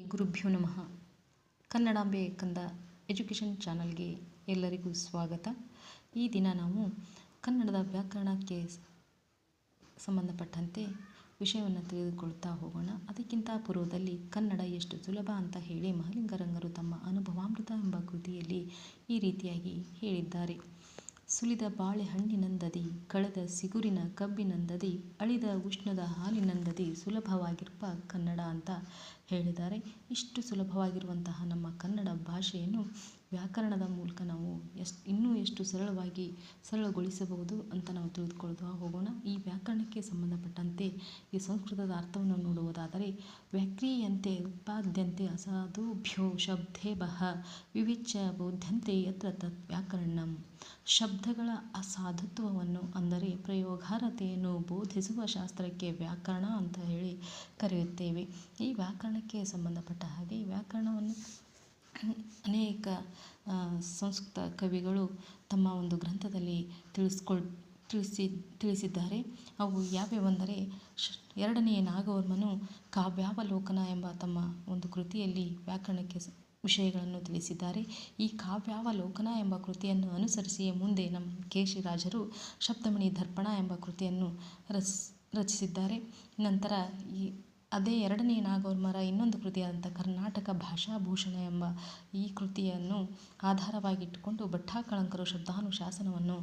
ಗುರುಭ್ಯೋ ನಮಃ. ಕನ್ನಡಾಂಬೆ ಕಂದ ಎಜುಕೇಷನ್ ಚಾನಲ್ಗೆ ಎಲ್ಲರಿಗೂ ಸ್ವಾಗತ. ಈ ದಿನ ನಾವು ಕನ್ನಡದ ವ್ಯಾಕರಣಕ್ಕೆ ಸಂಬಂಧಪಟ್ಟಂತೆ ವಿಷಯವನ್ನು ತಿಳಿದುಕೊಳ್ತಾ ಹೋಗೋಣ. ಅದಕ್ಕಿಂತ ಪೂರ್ವದಲ್ಲಿ ಕನ್ನಡ ಎಷ್ಟು ಸುಲಭ ಅಂತ ಹೇಳಿ ಮಹಲಿಂಗರಂಗರು ತಮ್ಮ ಅನುಭವಾಮೃತ ಎಂಬ ಕೃತಿಯಲ್ಲಿ ಈ ರೀತಿಯಾಗಿ ಹೇಳಿದ್ದಾರೆ. ಸುಲಿದ ಬಾಳೆಹಣ್ಣಿನಂದದಿ, ಕಳೆದ ಸಿಗುರಿನ ಕಬ್ಬಿನಂದದಿ, ಅಳಿದ ಉಷ್ಣದ ಹಾಲಿನಂದದಿ ಸುಲಭವಾಗಿರುವ ಕನ್ನಡ ಅಂತ ಹೇಳಿದ್ದಾರೆ. ಇಷ್ಟು ಸುಲಭವಾಗಿರುವಂತಹ ನಮ್ಮ ಕನ್ನಡ ಭಾಷೆಯನ್ನು ವ್ಯಾಕರಣದ ಮೂಲಕ ನಾವು ಎಷ್ಟು, ಇನ್ನೂ ಎಷ್ಟು ಸರಳವಾಗಿ ಸರಳಗೊಳಿಸಬಹುದು ಅಂತ ನಾವು ತಿಳಿದುಕೊಳ್ಳುತ್ತಾ ಹೋಗೋಣ. ಈ ವ್ಯಾಕರಣಕ್ಕೆ ಸಂಬಂಧಪಟ್ಟಂತೆ ಈ ಸಂಸ್ಕೃತದ ಅರ್ಥವನ್ನು ನೋಡುವುದಾದರೆ, ವ್ಯಾಕ್ರಿಯಂತೆ ಉತ್ಪಾದ್ಯಂತೆ ಅಸಾಧುಭ್ಯೋ ಬಹ ವಿವಿಚ್ಯ ಬೋಧ್ಯಂತೆ ಯತ್ರ ತತ್ ವ್ಯಾಕರಣಂ. ಶಬ್ದಗಳ ಅಸಾಧುತ್ವವನ್ನು ಅಂದರೆ ಪ್ರಯೋಗಾರ್ಹತೆಯನ್ನು ಬೋಧಿಸುವ ಶಾಸ್ತ್ರಕ್ಕೆ ವ್ಯಾಕರಣ ಅಂತ ಹೇಳಿ ಕರೆಯುತ್ತೇವೆ. ಈ ವ್ಯಾಕರಣಕ್ಕೆ ಸಂಬಂಧಪಟ್ಟ ಹಾಗೆ ವ್ಯಾಕರಣವನ್ನು ಅನೇಕ ಸಂಸ್ಕೃತ ಕವಿಗಳು ತಮ್ಮ ಒಂದು ಗ್ರಂಥದಲ್ಲಿ ತಿಳಿಸ್ಕೊಳ್, ತಿಳಿಸಿ, ತಿಳಿಸಿದ್ದಾರೆ. ಅವು ಯಾವ್ಯಾವೆಂದರೆ ಎರಡನೆಯ ನಾಗವರ್ಮನು ಕಾವ್ಯಾವಲೋಕನ ಎಂಬ ತಮ್ಮ ಒಂದು ಕೃತಿಯಲ್ಲಿ ವ್ಯಾಕರಣಕ್ಕೆ ವಿಷಯಗಳನ್ನು ತಿಳಿಸಿದ್ದಾರೆ. ಈ ಕಾವ್ಯಾವಲೋಕನ ಎಂಬ ಕೃತಿಯನ್ನು ಅನುಸರಿಸಿಯೇ ಮುಂದೆ ನಮ್ಮ ಕೇಶಿರಾಜರು ಸಪ್ತಮಣಿ ದರ್ಪಣ ಎಂಬ ಕೃತಿಯನ್ನು ರಚ, ರಚಿಸಿದ್ದಾರೆ. ನಂತರ ಈ ಅದೇ ಎರಡನೇ ನಾಗವರ್ಮರ ಇನ್ನೊಂದು ಕೃತಿಯಾದಂಥ ಕರ್ನಾಟಕ ಭಾಷಾಭೂಷಣ ಎಂಬ ಈ ಕೃತಿಯನ್ನು ಆಧಾರವಾಗಿಟ್ಟುಕೊಂಡು ಭಟ್ಟಾಕಳಂಕರು ಶಬ್ದಾನುಶಾಸನವನ್ನು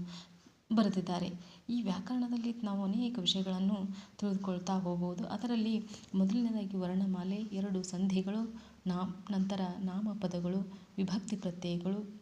ಬರೆದಿದ್ದಾರೆ. ಈ ವ್ಯಾಕರಣದಲ್ಲಿ ನಾವು ಅನೇಕ ವಿಷಯಗಳನ್ನು ತಿಳಿದುಕೊಳ್ತಾ ಹೋಗ್ಬೋದು. ಅದರಲ್ಲಿ ಮೊದಲನೇದಾಗಿ ವರ್ಣಮಾಲೆ, ಎರಡು ಸಂಧಿಗಳು, ನಾ, ನಂತರ ನಾಮಪದಗಳು, ವಿಭಕ್ತಿ ಪ್ರತ್ಯಯಗಳು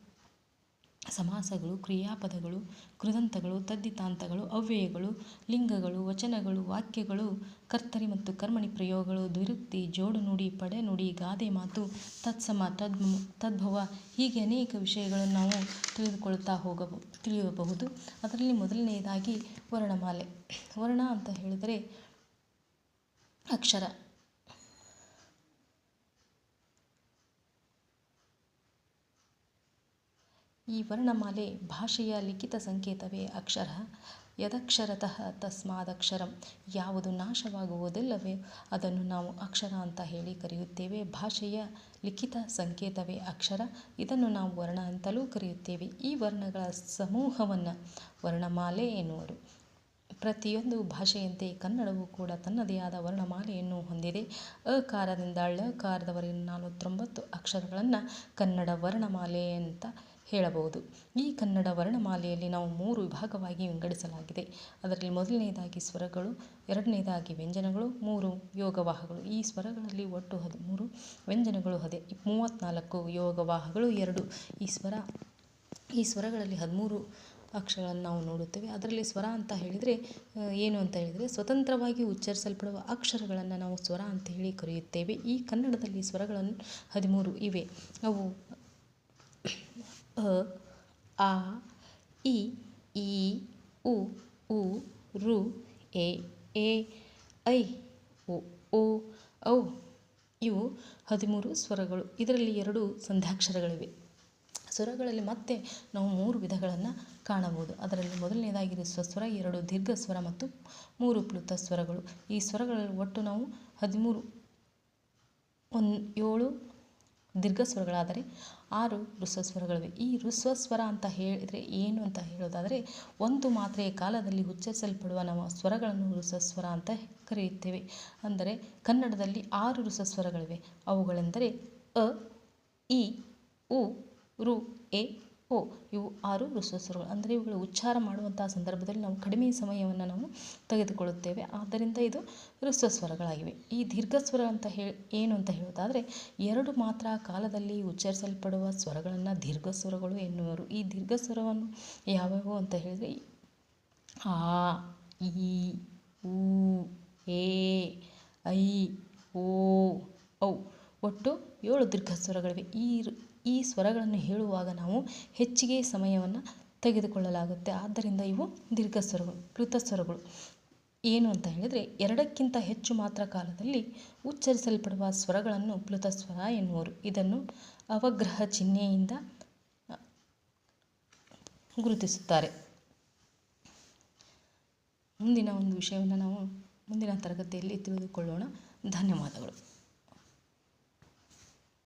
ಸಮಾಸಗಳು, ಕ್ರಿಯಾಪದಗಳು, ಕೃದಂತಗಳು ತದ್ದಿತಾಂತಗಳು ಅವ್ಯಯಗಳು, ಲಿಂಗಗಳು, ವಚನಗಳು, ವಾಕ್ಯಗಳು, ಕರ್ತರಿ ಮತ್ತು ಕರ್ಮಣಿ ಪ್ರಯೋಗಗಳು, ದ್ವಿರುಕ್ತಿ, ಜೋಡು ನುಡಿ, ಪಡೆ ನುಡಿ, ಗಾದೆ ಮಾತು, ತತ್ಸಮ ತದ್ ತದ್ಭವ ಹೀಗೆ ಅನೇಕ ವಿಷಯಗಳನ್ನು ನಾವು ತಿಳಿದುಕೊಳ್ತಾ ಹೋಗಬ ತಿಳಿಯಬಹುದು. ಅದರಲ್ಲಿ ಮೊದಲನೆಯದಾಗಿ ವರ್ಣಮಾಲೆ. ವರ್ಣ ಅಂತ ಹೇಳಿದರೆ ಅಕ್ಷರ. ಈ ವರ್ಣಮಾಲೆ ಭಾಷೆಯ ಲಿಖಿತ ಸಂಕೇತವೇ ಅಕ್ಷರ. ಯದಕ್ಷರತಃ ತಸ್ಮಾದಕ್ಷರಂ. ಯಾವುದು ನಾಶವಾಗುವುದಿಲ್ಲವೇ ಅದನ್ನು ನಾವು ಅಕ್ಷರ ಅಂತ ಹೇಳಿ ಕರೆಯುತ್ತೇವೆ. ಭಾಷೆಯ ಲಿಖಿತ ಸಂಕೇತವೇ ಅಕ್ಷರ. ಇದನ್ನು ನಾವು ವರ್ಣ ಅಂತಲೂ ಕರೆಯುತ್ತೇವೆ. ಈ ವರ್ಣಗಳ ಸಮೂಹವನ್ನು ವರ್ಣಮಾಲೆ ಎನ್ನುವರು. ಪ್ರತಿಯೊಂದು ಭಾಷೆಯಂತೆ ಕನ್ನಡವೂ ಕೂಡ ತನ್ನದೇ ಆದ ವರ್ಣಮಾಲೆಯನ್ನು ಹೊಂದಿದೆ. ಅಕಾರದಿಂದ ಳಕಾರದವರೆಗಿನ ನಲವತ್ತೊಂಬತ್ತು ಅಕ್ಷರಗಳನ್ನು ಕನ್ನಡ ವರ್ಣಮಾಲೆ ಅಂತ ಹೇಳಬಹುದು. ಈ ಕನ್ನಡ ವರ್ಣಮಾಲೆಯಲ್ಲಿ ನಾವು ಮೂರು ವಿಭಾಗವಾಗಿ ವಿಂಗಡಿಸಲಾಗಿದೆ. ಅದರಲ್ಲಿ ಮೊದಲನೆಯದಾಗಿ ಸ್ವರಗಳು, ಎರಡನೇದಾಗಿ ವ್ಯಂಜನಗಳು, ಮೂರು ಯೋಗವಾಹಗಳು ಈ ಸ್ವರಗಳಲ್ಲಿ ಒಟ್ಟು ಹದಿಮೂರು ವ್ಯಂಜನಗಳು, ಹದೆ ಮೂವತ್ತ್ನಾಲ್ಕು ಯೋಗವಾಹಗಳು ಎರಡು ಈ ಸ್ವರ. ಈ ಸ್ವರಗಳಲ್ಲಿ ಹದಿಮೂರು ಅಕ್ಷರಗಳನ್ನು ನಾವು ನೋಡುತ್ತೇವೆ. ಅದರಲ್ಲಿ ಸ್ವರ ಅಂತ ಹೇಳಿದರೆ ಏನು ಅಂತ ಹೇಳಿದರೆ, ಸ್ವತಂತ್ರವಾಗಿ ಉಚ್ಚರಿಸಲ್ಪಡುವ ಅಕ್ಷರಗಳನ್ನು ನಾವು ಸ್ವರ ಅಂತ ಹೇಳಿ ಕರೆಯುತ್ತೇವೆ. ಈ ಕನ್ನಡದಲ್ಲಿ ಸ್ವರಗಳನ್ನು ಹದಿಮೂರು ಇವೆ. ಅವು ಅ ಆ ಇ ಈ ಉ ಉ ರು ಎ ಎ ಐ ಒ ಓ ಔ ಇವು ಹದಿಮೂರು ಸ್ವರಗಳು. ಇದರಲ್ಲಿ ಎರಡು ಸಂಧ್ಯಾಕ್ಷರಗಳಿವೆ. ಸ್ವರಗಳಲ್ಲಿ ಮತ್ತೆ ನಾವು ಮೂರು ವಿಧಗಳನ್ನು ಕಾಣಬಹುದು. ಅದರಲ್ಲಿ ಮೊದಲನೇದಾಗಿರುವ ಸ್ವಸ್ವರ ಎರಡು ದೀರ್ಘ ಸ್ವರ ಮತ್ತು ಮೂರು ಪ್ಲುತ ಸ್ವರಗಳು. ಈ ಸ್ವರಗಳಲ್ಲಿ ಒಟ್ಟು ನಾವು ಹದಿಮೂರು, ಒಂದು, ಏಳು ದೀರ್ಘ ಸ್ವರಗಳಾದರೆ ಆರು ಹೃಸ್ವ ಸ್ವರಗಳಿವೆ ಈ ಹೃಸ್ವ ಸ್ವರ ಅಂತ ಹೇಳಿದರೆ ಏನು ಅಂತ ಹೇಳೋದಾದರೆ ಒಂದು ಮಾತ್ರೆಯ ಕಾಲದಲ್ಲಿ ಉಚ್ಚರಿಸಲ್ಪಡುವ ನಮ್ಮ ಸ್ವರಗಳನ್ನು ಹೃಸ್ವ ಸ್ವರ ಅಂತ ಕರೆಯುತ್ತೇವೆ. ಅಂದರೆ ಕನ್ನಡದಲ್ಲಿ ಆರು ಋಸ ಸ್ವರಗಳಿವೆ ಅವುಗಳೆಂದರೆ ಅ, ಇ, ಉ, ರು, ಎ ಓ, ಇವು ಆರು ಹೃಸ್ವ ಸ್ವರಗಳು ಅಂದರೆ ಇವುಗಳು ಉಚ್ಚಾರ ಮಾಡುವಂತಹ ಸಂದರ್ಭದಲ್ಲಿ ನಾವು ಕಡಿಮೆ ಸಮಯವನ್ನು ನಾವು ತೆಗೆದುಕೊಳ್ಳುತ್ತೇವೆ. ಆದ್ದರಿಂದ ಇದು ಹೃಸ್ವ ಸ್ವರಗಳಾಗಿವೆ ಈ ದೀರ್ಘ ಸ್ವರ ಅಂತ ಹೇಳಿ ಏನು ಅಂತ ಹೇಳೋದಾದರೆ ಎರಡು ಮಾತ್ರ ಕಾಲದಲ್ಲಿ ಉಚ್ಚರಿಸಲ್ಪಡುವ ಸ್ವರಗಳನ್ನು ದೀರ್ಘ ಸ್ವರಗಳು ಎನ್ನುವರು. ಈ ದೀರ್ಘ ಸ್ವರವನ್ನು ಯಾವ್ಯಾವು ಅಂತ ಹೇಳಿದರೆ, ಆ, ಈ ಊ ಏ ಐ, ಓ, ಔ. ಒಟ್ಟು ಏಳು ದೀರ್ಘ ಸ್ವರಗಳಿವೆ ಈ ಈ ಸ್ವರಗಳನ್ನು ಹೇಳುವಾಗ ನಾವು ಹೆಚ್ಚಿಗೆ ಸಮಯವನ್ನು ತೆಗೆದುಕೊಳ್ಳಲಾಗುತ್ತೆ. ಆದ್ದರಿಂದ ಇವು ದೀರ್ಘ ಸ್ವರಗಳು, ಕೃತ ಸ್ವರಗಳು. ಏನು ಅಂತ ಹೇಳಿದರೆ, ಎರಡಕ್ಕಿಂತ ಹೆಚ್ಚು ಮಾತ್ರ ಕಾಲದಲ್ಲಿ ಉಚ್ಚರಿಸಲ್ಪಡುವ ಸ್ವರಗಳನ್ನು ಪ್ಲುತ ಸ್ವರ ಎನ್ನುವರು. ಇದನ್ನು ಅವಗ್ರಹ ಚಿಹ್ನೆಯಿಂದ ಗುರುತಿಸುತ್ತಾರೆ. ಮುಂದಿನ ಒಂದು ವಿಷಯವನ್ನು ನಾವು ಮುಂದಿನ ತರಗತಿಯಲ್ಲಿ ತಿಳಿದುಕೊಳ್ಳೋಣ. ಧನ್ಯವಾದಗಳು.